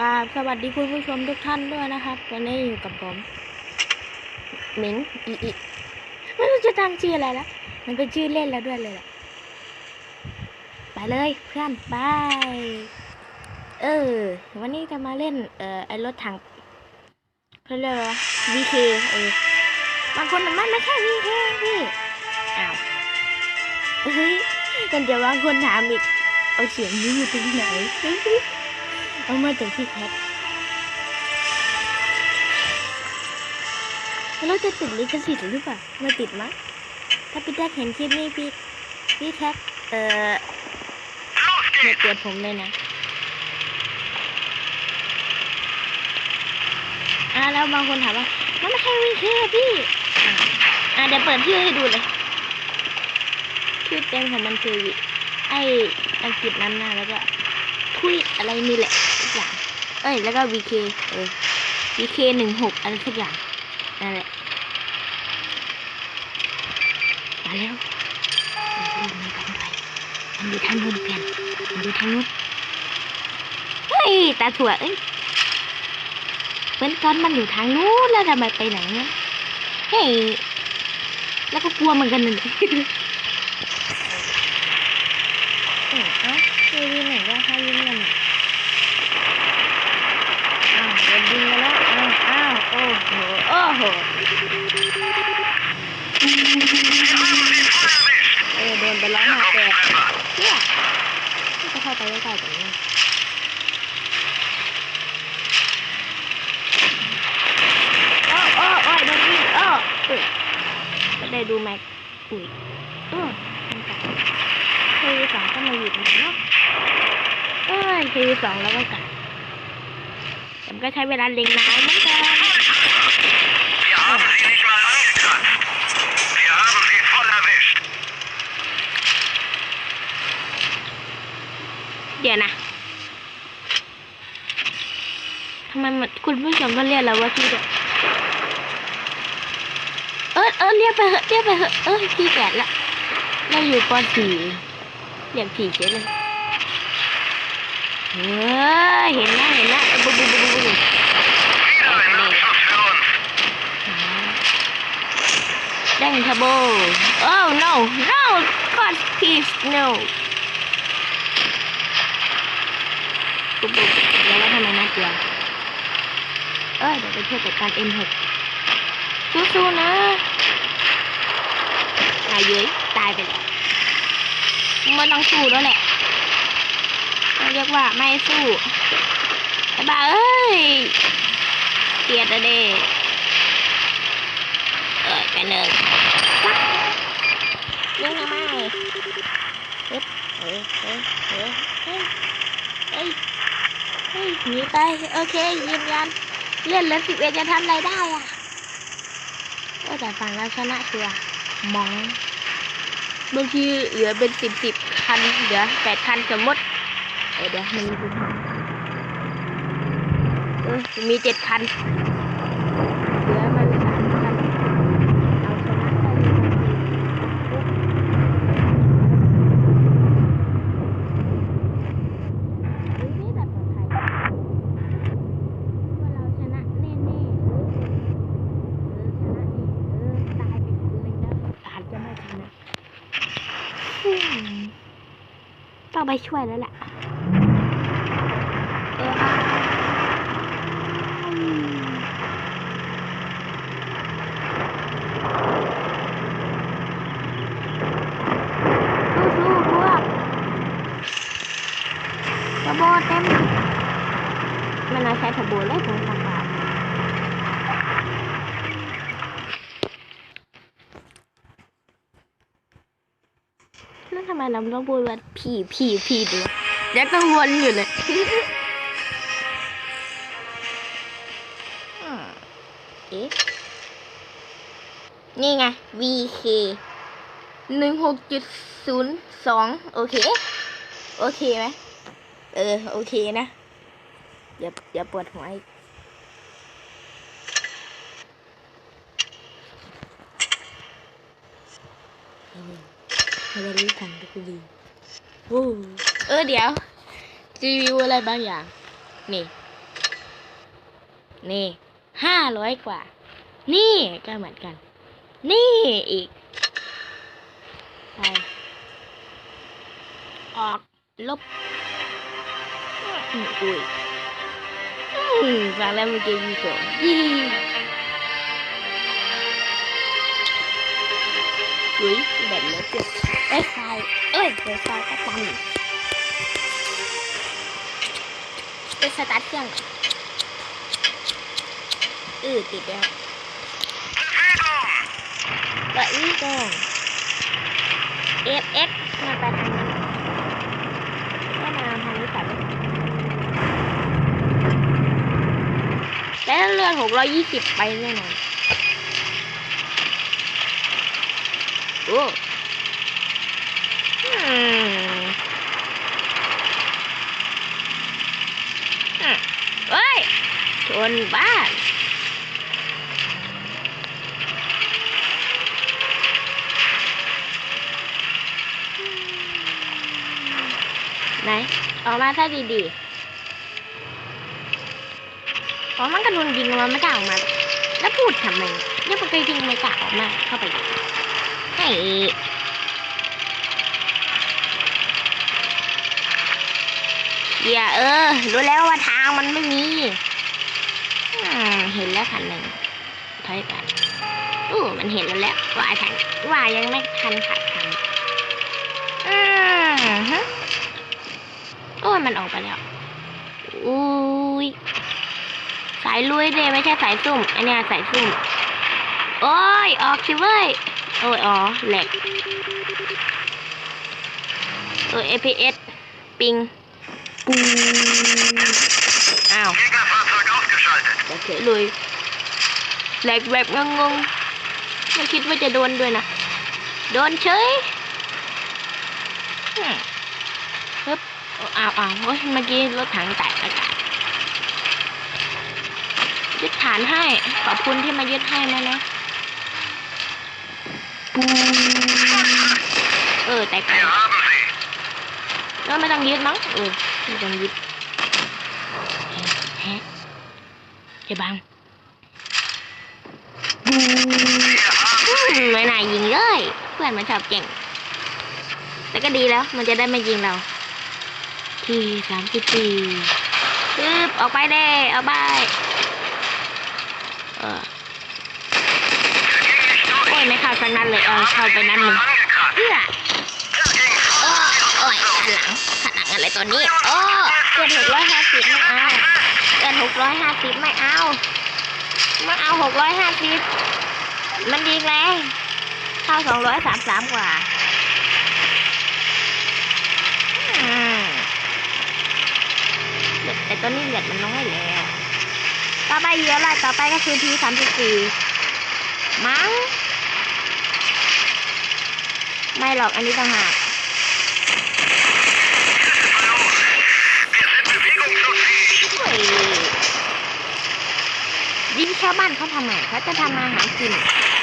กราบสวัสดีคุณผู้ชมทุกท่านด้วยนะครับวันนี้อยู่กับผมหมิงอีอีไม่รู้จะตั้งชื่ออะไรแล้วมันเป็นชื่อเล่นแล้วด้วยเลยแหละไปเลยเพื่อนไปเออ วันนี้จะมาเล่นเอ่อไอรถถังเขาเรียกว่า VK เออบางคนมันไม่ใช่ VK พี่อ้าวเฮ้ยกันเดี๋ยวบางคนถามอีกเอาเสียงนี้อยู่ตรงไหน เอามาจากพี่แคทแล้วเราจะติดลิขสิทธิ์หรือเปล่าม่ติดมั้งถ้าพี่แท็กเห็นคลิปนี้พี่พี่แท็กเอ่อเน็ตเตือนผมเลยนะอ่าแล้วบางคนถามว่า มันไม่ใช่วีเคพี่อ่าอ่าเดี๋ยวเปิดชื่อให้ดูเลย ชื่อเต็มของมันคือไออังกฤษนั้นนะแล้วก็ ทุยอะไรนี่แหละทุกอย่าง เอ้ย แล้วก็ VK เออ VK หนึ่งหกอะไรสักอย่างนั่นแหละมาแล้วมันกันไปมันอยู่ทางนู้นเปลี่ยนมันอยู่ทางนู้นเฮ้ย ตาถั่วเอ้ยเหมือนกันมันอยู่ทางนู้นแล้วทำไมไปไหนเนี่ยเฮ้ย แล้วก็กลัวเหมือนกันเลยเออเอ้า คือยิงไหนว่าเขายิงกันเนี่ยอ้าวโดนยิงมาแล้วอ้าวอ้าวโอ้โหโอ้โหเออโดนไปแล้วหาแตกเนี่ยจะเข้าไปใกล้ๆตรงนี้โอ้โอ้โอ้ยโดนยิงโอ้อุ้ยไม่ได้ดูแม็กอุ้ยเออมันกัดทีสองก็มาหยิบมันเนาะ เอ้ยทีสองแล้วก็กัดแต่มันก็ใช้เวลาเล็งนานเหมือนกันเดี๋ยวนะทำไมมันคุณผู้ชมต้องเรียกเราว่าพี่เด็กเออเออเรียกไปเหอะเรียกไปเหอะเออพี่แก่ละเราอยู่ปสี่เรียกผีเฉยเลย เฮ้ยเห็นนะเห็นนะบุ๊บบุ๊บบุ๊บบุ๊บ Wieder ein Abschuss für uns. แดงทับโบ oh no no god please no ปุ๊บปุ๊บแล้วทำไมนัดเดียวเออเดี๋ยวไปช่วยจัดการ M6 สู้ๆนะตายเย้ยตายไปแล้วไม่ต้องสู้แล้วแหละ เรียกว่าไม่สู้ไอ้บ้าเอ้ยเกียดอะเด้เอ้ยไปหนึ่งยิงทำไมเอ๊ะเอ๊ะเอ๊ะเอ๊ะเอ๊ะเอ้ยเฮ้ยหนีไปโอเคยืนยันเลื่อนเลือสิบเอ็ดจะทำอะไรได้อะโอ้แต่ฝั่งเราชนะชัวมองบางทีเหลือเป็นสิบสิบคันเหลือแปดคันสมมติ เดี๋ยวมันมีดูเออมีเจ็ดคันเหลือมันสามคันเอาชนะได้ยังไงอุ๊ยนี่แต่ปลอดภัยว่าเราชนะแน่ๆเออ เออชนะนี่เออตายไปคนหนึ่งแล้วอาจจะไม่ชนะอืมต้องไปช่วยแล้วแหละเอออืมสู้ๆพวกทะโบเต็มมันน่าใช้ทะโบเลยผมสังกา แล้วทำไมเราต้องพูดว่าผีผีผีด้วยยังต้องวนอยู่เลยอืมเอ๊ะนี่ไง VK หนึ่งหกจุดศูนย์สองโอเค โอเคไหมเออ โอเคนะ อย่าอย่าปวดหัวอีก เออไม่ได้รู้ทันก็ดีโอ้เออเดี๋ยวรีวิวอะไรบางอย่าง นี่ นี่ห้าร้อยกว่า นี่ก็เหมือนกัน นี่อีกไปออกลบอุ้ยฟังแล้วมันจะมีสอง อุ้ยแบบเล็กเกินเอ้ยไฟเอ้ยเดี๋ยวไฟก็ตันไปสตาร์ทเครื่องอนเอติดแล้ว Bewegung! ก็อีกก่อนเอฟเอ็กมาไปทางนั้นก็มาทางนี้ก่อนแล้วเลื่อนหกร้อยยี่สิบไปแน่นอน โอ้อืมอืมเฮ้ยชนบ้านไหนออกมาถ้าดีๆอ๋อมันกระโดนยิงมันไม่กล้าออกมา แล้วพูดทำไมเรียกว่าเคยยิงไม่กล้าออกมาเข้าไป เฮ้ยเดี๋ยวเออ รู้แล้วว่าทางมันไม่มี เห็นแล้วคันหนึ่งถอยกันอู้มันเห็นแล้วแหละว่าทันว่ายังไม่ทันขาดทันอืมฮะโอ้ยมันออกไปแล้วอุ้ยสายลุยเดไม่ใช่สายซุ่ม อันนี้สายซุ่ม โอ้ย ออกสิเว้ย โอ้ยอ๋อแหลกเออ APS ปิงปูอ้าว Gegnerfahrzeug ausgeschaltet. โอเคลุยแหลกแบบงงๆไม่คิดว่าจะโดนด้วยนะ โดนเฉยอืมปึ๊บอ้าวอ้าวโอ้ยเมื่อกี้รถถังแตกอากาศยึดฐานให้ ขอบคุณที่มายึดให้นะนะปู เออแตกไปแล้วไม่ต้องยึดมั้งเออไม่ต้องยึดแฮะไอ้บังบู Wir haben อืมไม่น่ายิงเลยเพื่อนมันชอบเก่งแต่ก็ดีแล้วมันจะได้ไม่ยิงเรา ทีสามสิบสี่ปึ๊บออกไปเด้เอาไปเออ ยไม่เข้าสักนัดเลยเออเข้าไปนัดหนึ่งเอื้อโอ้ยหลังขันหลังอะไรตัวนี้โอ้เกินหกร้อยห้าสิบไม่เอาเกินหกร้อยห้าสิบไม่เอาไม่เอาหกร้อยห้าสิบมันดีแรงเข้าสองร้อยสามสามกว่าอืมแต่ตอนนี้เลือดมันน้อยแล้ว ต่อไปเหลืออะไรต่อไปก็คือทีสามสิบสี่มั้ง ไม่หรอกอันนี้ต่างหากยยิงชาวบ้านเขาทำไมเขาจะทำมาหากิน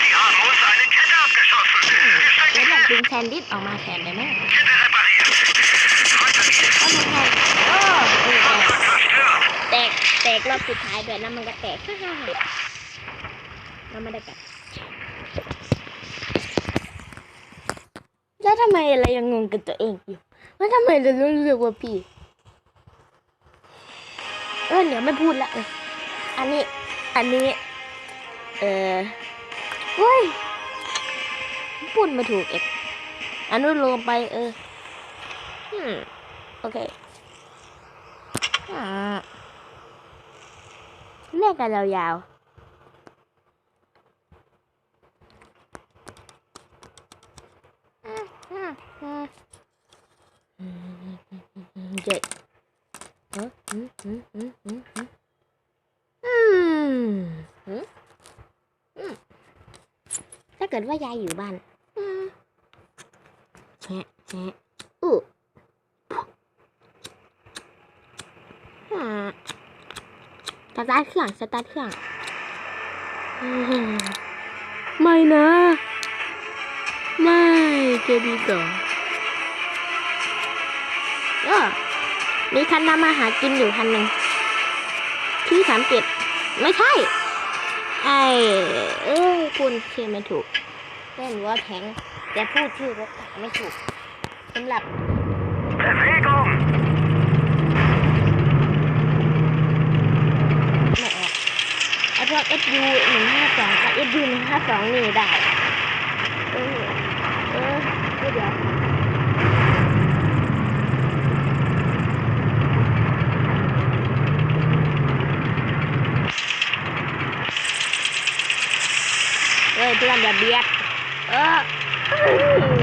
Sie haben uns eine Kette abgeschossen. Wir เดี๋ยวอยากดึงแซนดิสออกมาแทนได้ไหมแทนโอ้แตก แตกรอบสุดท้ายด้วยแล้วมันก็แตกฮ่าฮ่าฮ่าเราไม่ได้แกั แล้วทำไมเรยังงงกับตัวเองอยู่ว่าทำไมเราต้องเรียกว่าพี่ เออเดี๋ยวไม่พูดละอันนี้ อันนี้ เออเฮ้ยพูดไม่ถูกเอกอนุโลมไปเอออืมโอเคอ่าเรียกกันยาวๆ shit. ถ้าเกิดว่ายายอยู่บ้านแฉะแฉะอู้สตาร์ทเครื่องสตาร์ทเครื่องไม่นะ ไม่เจบีต่อ มีคันทำมาหากินอยู่คันหนึ่งที่สามเจ็ดไม่ใช่ ไอเอ้คุณเชื่อไม่ถูกเล่นว่าแข็งแต่พูดชื่อรถไม่ถูกสำหรับไม่ออกไอพวกยูหนึ่งห้าสองเอบยูหนึ่งห้าสองนี่ได้ เออ เออเดี๋ยว Woi itu kan biar. biak. Oh.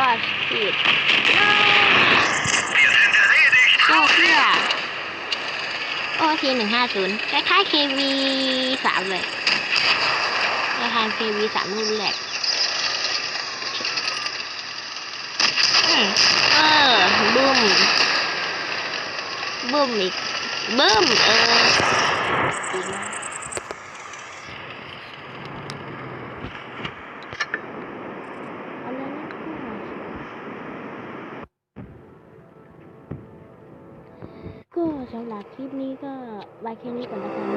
ก็ฉีดตู้เพื่อโอทีหนึ่งห้าศูนย์คล้ายๆ KV สามเลยคล้ายๆ KV สามรุ่นแรกเออบึ้มบึ้มอีกบึ้มเออ สำหรับคลิปนี้ก็ไว้แค่นี้ก่อนละกัน